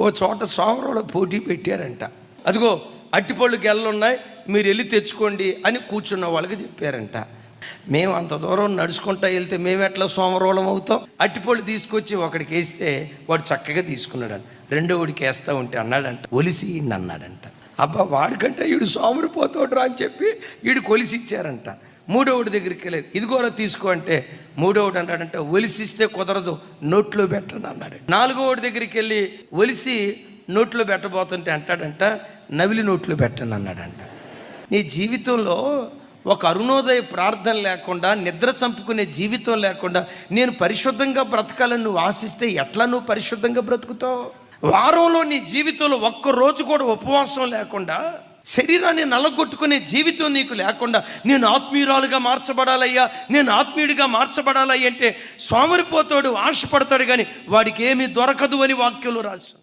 ఓ చోట సోమరంలో పోటీ పెట్టారంట. అదిగో అట్టిపళ్ళు గెల్లున్నాయి మీరు వెళ్ళి తెచ్చుకోండి అని కూర్చున్న వాళ్ళకి చెప్పారంట. మేము అంత దూరం నడుచుకుంటా వెళ్తే మేము ఎట్లా సోమరోళం అవుతాం? అట్టిపళ్ళు తీసుకొచ్చి ఒకడికి వేస్తే వాడు చక్కగా తీసుకున్నాడంట. రెండోడికి వేస్తా ఉంటే అన్నాడంట ఒలిసి అన్నాడంట. అబ్బా వాడికంటే వీడు సోమరిపోతాడు అని చెప్పి వీడు కొలిసి ఇచ్చారంట మూడోడి దగ్గరికి వెళ్ళేది ఇదిగోరా తీసుకో అంటే మూడోవుడు అన్నాడంటే ఒలిసిస్తే కుదరదు నోట్లో పెట్టను అన్నాడు. నాలుగోవుడి దగ్గరికి వెళ్ళి ఒలిసి నోట్లో పెట్టబోతుంటే అంటాడంట నవిలి నోట్లో పెట్టను అన్నాడంట. నీ జీవితంలో ఒక అరుణోదయ ప్రార్థన లేకుండా నిద్ర చంపుకునే జీవితం లేకుండా నేను పరిశుద్ధంగా బ్రతకాలని నువ్వు ఆశిస్తే ఎట్లా నువ్వు పరిశుద్ధంగా బ్రతుకుతావు? వారంలో నీ జీవితంలో ఒక్క రోజు కూడా ఉపవాసం లేకుండా శరీరాన్ని నల్లగొట్టుకునే జీవితం నీకు లేకుండా నేను ఆత్మీయురాలుగా మార్చబడాలయ్యా నేను ఆత్మీయుడిగా మార్చబడాలయ్య అంటే సోమరిపోతాడు ఆశపడతాడు కానీ వాడికి ఏమీ దొరకదు అని వాక్యంలో రాశాను